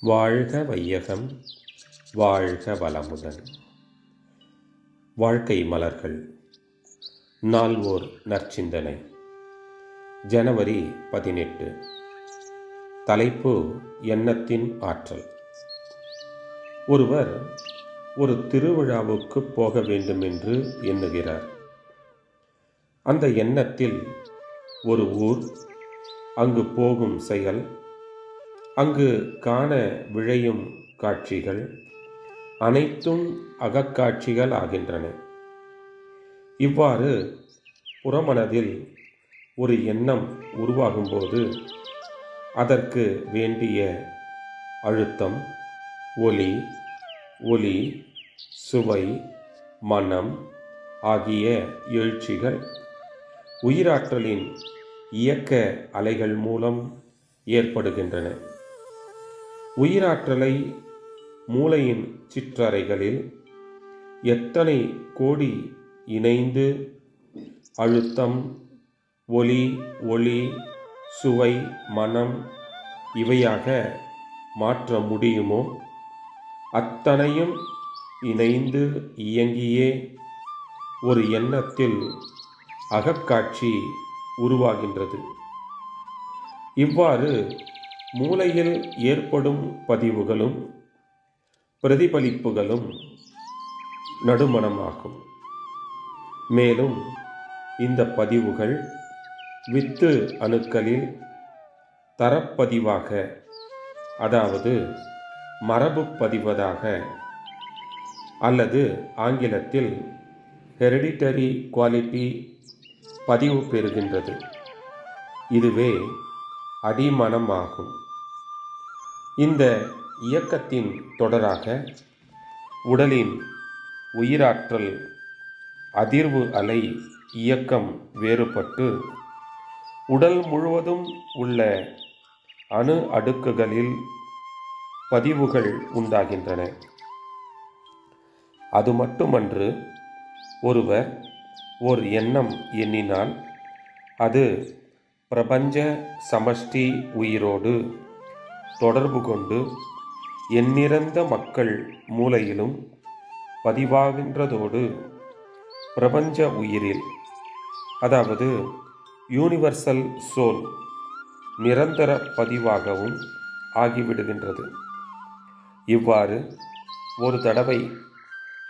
வாழ்க வையகம் வாழ்க வளமுடன். வாழ்க்கை மலர்கள் நால்வோர் நற்சிந்தனை. ஜனவரி பதினெட்டு. தலைப்பு எண்ணத்தின் ஆற்றல். ஒருவர் ஒரு திருவிழாவுக்கு போக வேண்டும் என்று எண்ணுகிறார். அந்த எண்ணத்தில் ஒரு ஊர் அங்கு போகும் செயல் அங்கு காண விழையும் காட்சிகள் அனைத்தும் அகக்காட்சிகள் ஆகின்றன. இவ்வாறு புறமனதில் ஒரு எண்ணம் உருவாகும்போது அதற்கு வேண்டிய அழுத்தம் ஒலி ஒலி சுவை மனம் ஆகிய எழுச்சிகள் உயிராற்றலின் இயக்க அலைகள் மூலம் ஏற்படுகின்றன. உயிராற்றலை மூளையின் சிற்றறைகளில் எத்தனை கோடி இணைந்து அழுத்தம் ஒலி ஒளி சுவை மனம் இவையாக மாற்ற முடியுமோ? அத்தனையும் இணைந்து இயங்கியே ஒரு எண்ணத்தில் அகக்காட்சி உருவாகின்றது. இவ்வாறு மூளையில் ஏற்படும் பதிவுகளும் பிரதிபலிப்புகளும் நடுமணமாகும். மேலும் இந்த பதிவுகள் வித்து அணுக்களில் தரப்பதிவாக அதாவது மரபு பதிவதாக அல்லது ஆங்கிலத்தில் ஹெரிடிட்டரி குவாலிட்டி பதிவு பெறுகின்றது. இதுவே அடிமனம் ஆகும் இந்த இயக்கத்தின் தொடராக உடலின் உயிராற்றல் அதிர்வு அலை இயக்கம் வேறுபட்டு உடல் முழுவதும் உள்ள அணு அடுக்குகளில் பதிவுகள் உண்டாகின்றன. அது மட்டுமன்று ஒருவர் ஒரு எண்ணம் எண்ணினால் அது பிரபஞ்ச சமஷ்டி உயிரோடு தொடர்பு கொண்டு எண்ணிறந்த மக்கள் மூலையிலும் பதிவாகின்றதோடு பிரபஞ்ச உயிரில் அதாவது யூனிவர்சல் சோல் நிரந்தர பதிவாகவும் ஆகிவிடுகின்றது. இவ்வாறு ஒரு தடவை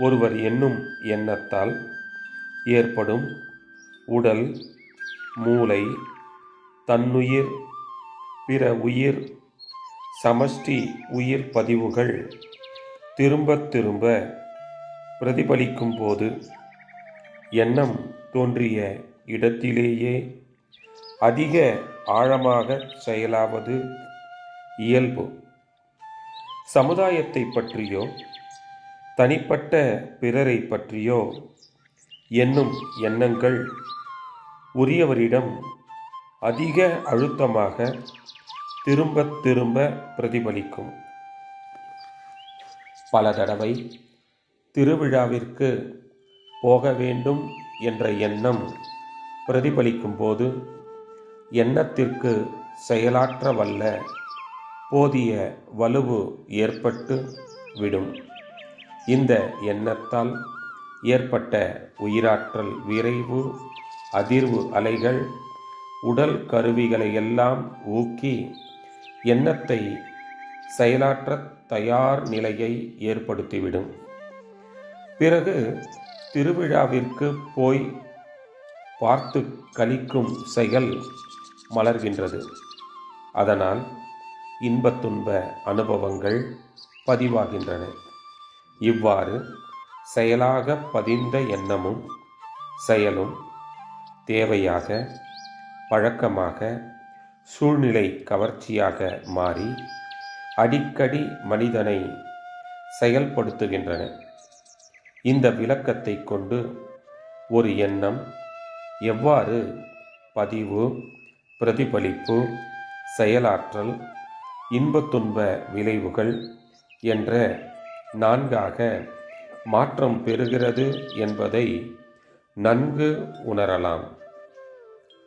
ஒருவர் எண்ணும் எண்ணத்தால் ஏற்படும் உடல் மூளை தன்னுயிர் பிற உயிர் சமஷ்டி உயிர் பதிவுகள் திரும்ப திரும்ப பிரதிபலிக்கும் போது எண்ணம் தோன்றிய இடத்திலேயே அதிக ஆழமாக செயலாவது இயல்பு. சமுதாயத்தை பற்றியோ தனிப்பட்ட பிறரை பற்றியோ என்னும் எண்ணங்கள் உரியவரிடம் அதிக அழுத்தமாக திரும்ப திரும்ப பிரதிபலிக்கும். பல தடவை திருவிழாவிற்கு போக வேண்டும் என்ற எண்ணம் பிரதிபலிக்கும் போது எண்ணத்திற்கு செயலாற்ற வல்ல போதிய வலுவு ஏற்பட்டு விடும். இந்த எண்ணத்தால் ஏற்பட்ட உயிராற்றல் விரைவு அதிர்வு அலைகள் உடல் கருவிகளை எல்லாம் ஊக்கி எண்ணத்தை செயலாற்ற தயார் நிலையை ஏற்படுத்திவிடும். பிறகு திருவிழாவிற்கு போய் பார்த்து கழிக்கும் செயல் மலர்கின்றது. அதனால் இன்பத்துன்ப அனுபவங்கள் பதிவாகின்றன. இவ்வாறு செயலாக பதிந்த எண்ணமும் செயலும் தேவையாக பழக்கமாக சூழ்நிலை கவர்ச்சியாக மாறி அடிக்கடி மனிதனை செயல்படுத்துகின்றன. இந்த விளக்கத்தை கொண்டு ஒரு எண்ணம் எவ்வாறு பதிவு பிரதிபலிப்பு செயலாற்றல் இன்பத்துன்ப விளைவுகள் என்ற நான்காக மாற்றம் பெறுகிறது என்பதை நன்கு உணரலாம்.